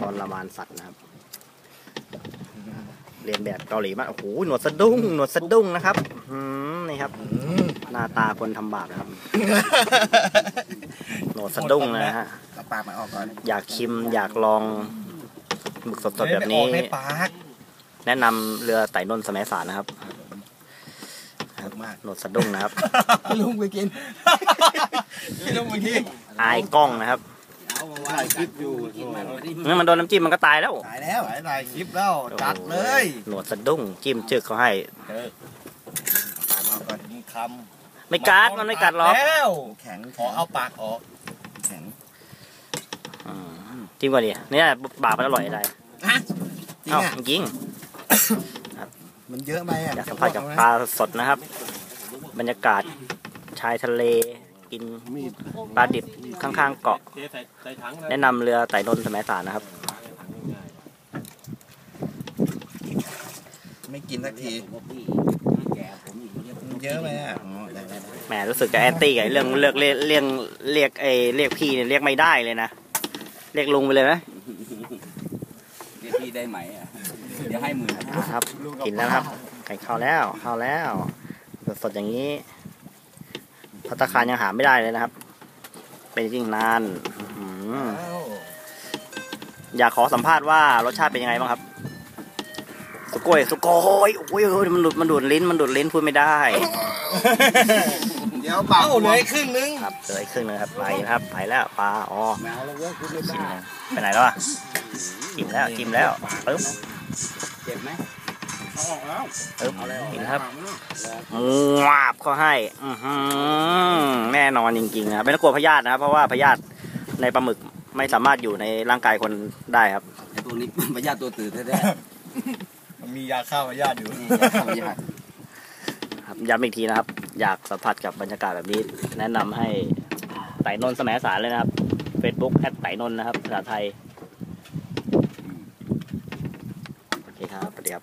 ทรมานสัตว์นะครับ เรียนแบบเกาหลีมากโอ้โหหนวดสะดุ้งหนวดสะดุ้งนะครับอืมนี่ครับ หน้าตาคนทำบาปนะครับ หนวดสะดุ้งนะฮะ เอาปากมาออกก่อนอยากชิมอยากลองหมึกสดๆแบบนี้ เฮ้ยไม่ออกในปากแนะนำเรือไต่นนท์สมัยสารนะครับครับมากหนวดสะดุ้งนะครับ ลุงไปกินพี่ลุงไปกินอายกล้องนะครับ ถ่ายคลิปอยู่งั้นมันโดนน้ำจิ้มมันก็ตายแล้วถ่ายแล้วถ่ายคลิปแล้วจัดเลยหนวดสะดุ้งจิ้มจึกเขาให้ปากออกก่อนคไม่กัดมันไม่กัดหรอกแล้วแข็งขอเอาปากออกแข็งอืมจิ้มก่อนดิเนี่ยบาปมันอร่อยอะไรฮะจริงเอ้าอะจริงมันเยอะไปอะอยากสัมผัสกับปลาสดนะครับ บรรยากาศชายทะเล กินปลาดิบข้างๆเกาะเทใส่ใส่ถังเลยแนะนำเรือไต่นนท์สมัยสารนะครับ ไม่กินสักทีมันเยอะไปอะอ๋อได้ได้ได้แหมรู้สึกจะแอนตี้กับไอ้เรื่องเลือกเรียกเรียกเรียกไอ้เรียกพี่เนี่ยเรียกไม่ได้เลยนะเรียกลุงไปเลยไหมเรียกพี่ได้ไหมอะเดี๋ยวให้หมื่นอ่าครับ กินแล้วครับไก่เข้าแล้วเข้าแล้วสดๆอย่างนี้ พัตตาคารยังหาไม่ได้เลยนะครับ เป็นจริงนานอื้อหืออ้าวอยากขอสัมภาษณ์ว่ารสชาติเป็นยังไงบ้างครับ สุโกยสุโกยโอ้ยโอ้ยมันหลุดมันดูดลิ้นมันดูดลิ้นพูดไม่ได้ เดี๋ยวปากเอ้าเหลืออีกครึ่งนึงครับเหลืออีกครึ่งนึงครับไปนะครับไปแล้วปลาอ๋อแมวแล้วเว้ยคุณไม่ชิมบ้านะไปไหนแล้วอะจิ้มแล้วจิ้มแล้วปึ๊บเจ็บไหม เอาออกแล้วปึ๊บกินครับงาบเขาให้อื้อหือแน่นอนจริงๆนะครับไม่ต้องกลัวพยาธินะครับ เพราะว่าพยาธิในปลาหมึกไม่สามารถอยู่ในร่างกายคนได้ครับไอ้ตัวนี้พยาธิตัวตื่นแท้มันมียาฆ่าพยาธิอยู่ๆนี่ยาฆ่าพยาธิครับย้ำอีกทีนะครับ อยากสัมผัสกับบรรยากาศแบบนี้ แนะนำให้ไต่นนท์สมัยสารเลยนะครับ Facebook แอดไต่นนท์นะครับภาษาไทย โอเคครับสวัสดีครับ